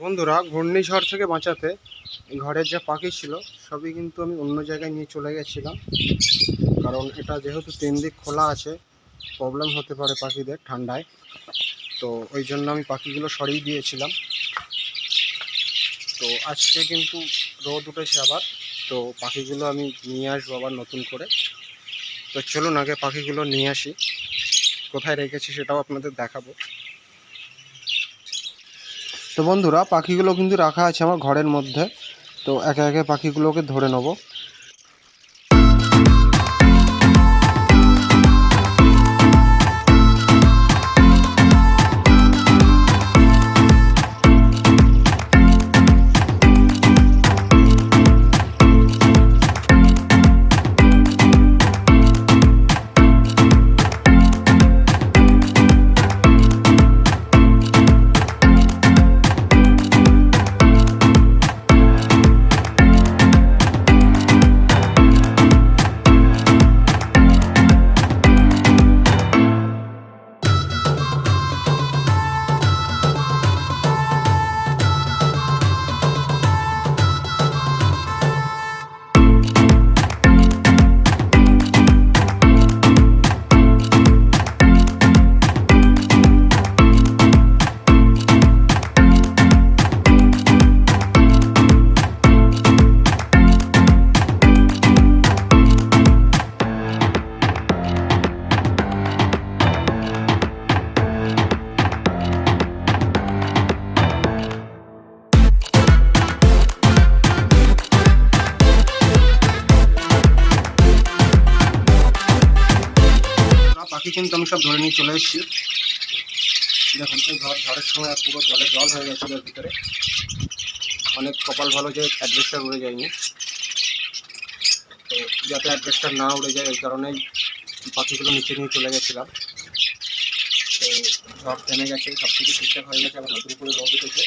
বন্ধুরা ঘূর্ণিঝড় থেকে বাঁচাতে ঘরের যা পাখি ছিল, সবই কিন্তু আমি অন্য জায়গায় নিয়ে চলে গেছিলাম। কারণ এটা যেহেতু তিন দিক খোলা আছে প্রবলেম হতে পারে পাখিদের ঠান্ডায়। তো ওই জন্য আমি পাখিগুলো সরিয়ে দিয়েছিলাম। তো আজকে কিন্তু রোদ উঠেছে আবার, তো পাখিগুলো আমি নিয়ে আসব আবার নতুন করে। তো চলুন আগে পাখিগুলো নিয়ে আসি। কোথায় রেখেছি সেটাও আপনাদের দেখাবো। তো বন্ধুরা, পাখিগুলো কিন্তু রাখা আছে আমার ঘরের মধ্যে। তো একে একে পাখিগুলোকে ধরে নেব। কিন্তু আমি সব ধরে নিয়ে চলে এসেছি। দেখুন, এই ঘর ঝড়ের সময় পুরো জলে জল হয়ে গেছিল ভিতরে। অনেক কপাল ভালো যে অ্যাডভেস্টার উড়ে যায়নি। তো যাতে অ্যাডভেস্টার না উড়ে যায়, এই কারণেই পাখিগুলো নিচে নিয়ে চলে গেছিলাম। তো ঝড় থেমে গেছে, সব কিছু ঠিকঠাক হয়ে গেছে, আবার নতুন করে রোদ উঠেছে।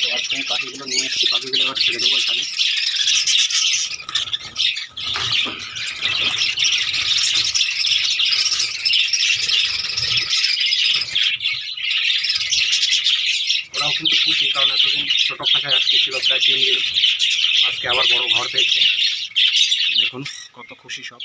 তো আজকে আমি পাখিগুলো নিয়ে এসেছি, পাখিগুলো আবার ছেড়ে দেবো এখানে। কিন্তু খুশি, কারণ এতদিন ছোটো খাঁচায় আজকে ছিল প্রায় তিন দিন। আজকে আবার বড় ঘর পেয়েছে। দেখুন, কত খুশি সব।